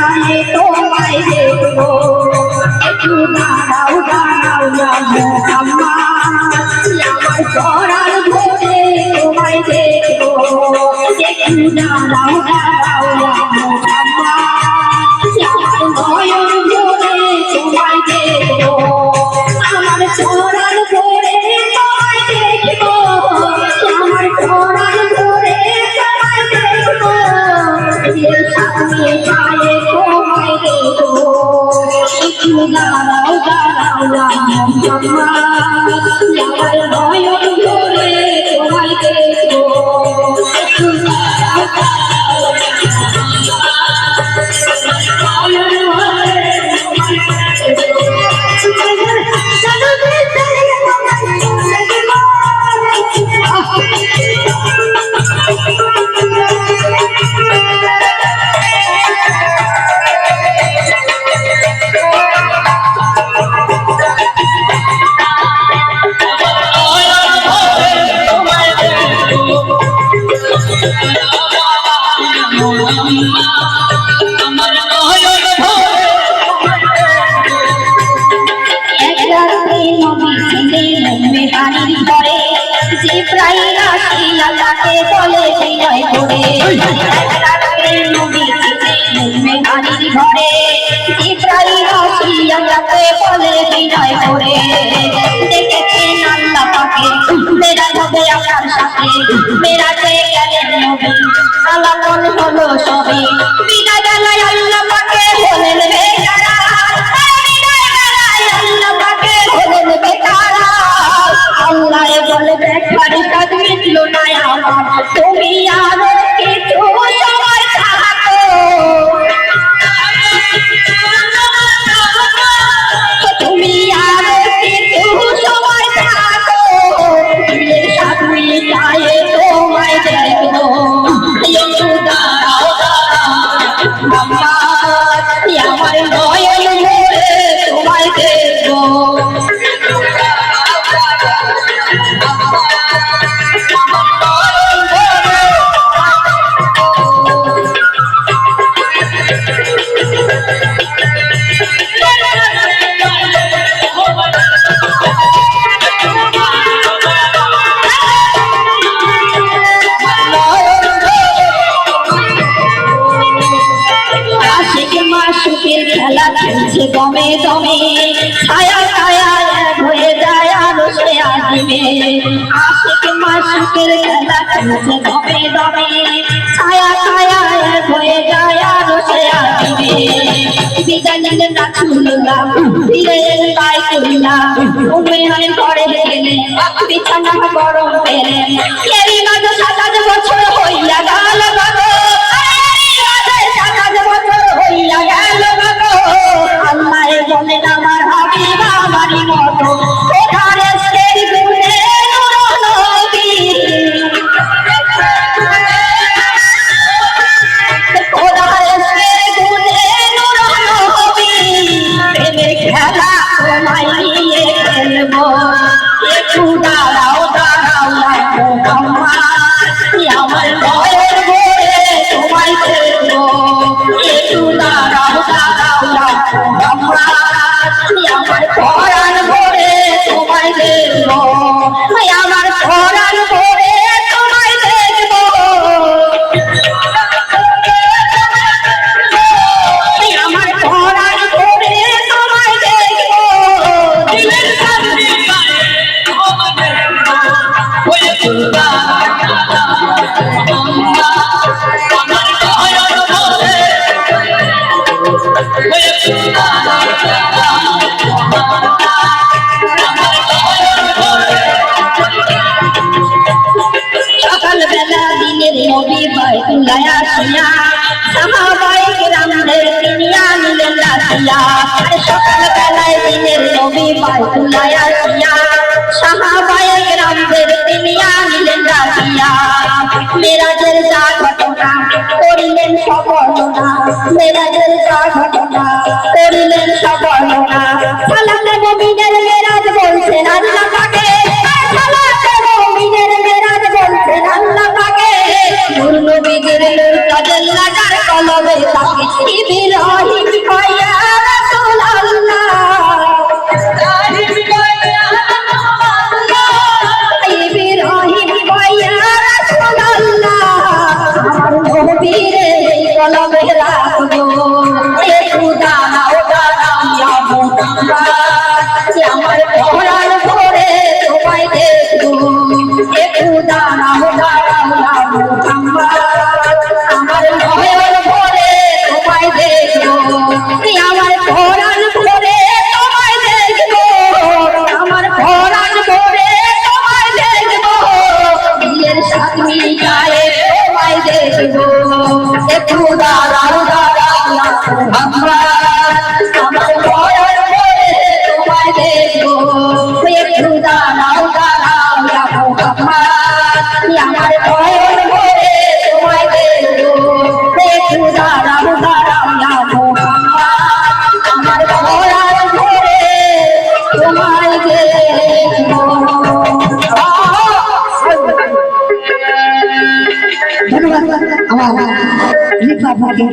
চাই তোমায় দেখব একটু দাঁড়াও দাঁড়াও না আমার পরাণ ভরে তোমায় দেখব একটু দাঁড়াও দাঁড়াও দাঁড়াও দাঁড়াও না মোহাম্মদ আল্লাহকে বলে বিনয় করে মেঘানির ঘরে ইব্রাহিম আসি আল্লাহকে বলে বিনয় করে দেখেছেন আল্লাহ পাকে মেরা হবে আপনার সাথে মেরাতে গেলেন নবী আল্লাহ মন হলো সবে। দমে দমে ছায়া ছায়া হয়ে যায় আলো সে আসবে। আশিক মাসুকের খেলা খেলছে দমে দমে ছায়া ছায়া হয়ে যায় আলো সে আসবে। বিদায় নিলেন রাসূলুল্লাহ ফিরে এলেন বাইতুল্লাহ উম্মে হানির ঘরে গেলেন বিছানা গরম পেলেন এরই মাঝে সাতাশ বছর হইয়া গেল গো। বাইতুল্লাহ আসিয়া সাহাবায়ে কেরামদের তিনিয়া নিলেন রাখিয়া। আর সকাল বেলায় দিনের নবী বাইতুল্লাহ আসিয়া সাহাবায়ে কেরামদের তিনিয়া নিলেন রাখিয়া। মেরাজের যা ঘটনা করিলেন সবর্ণনা করিলেন সবর্ণনা। সালাতে মুমিনের মেরাজ পাকে কলবে রাখব এ খুদা নাও আমার কোরআন পড়ে সবাই দেখো এ খুদা নাও না মোহাম্মদ আমার কোরআন পড়ে তোমায় দেখব একটু দাঁড়াও দাঁড়াও না ধন্যবাদ। আমার লিখা আপনাকে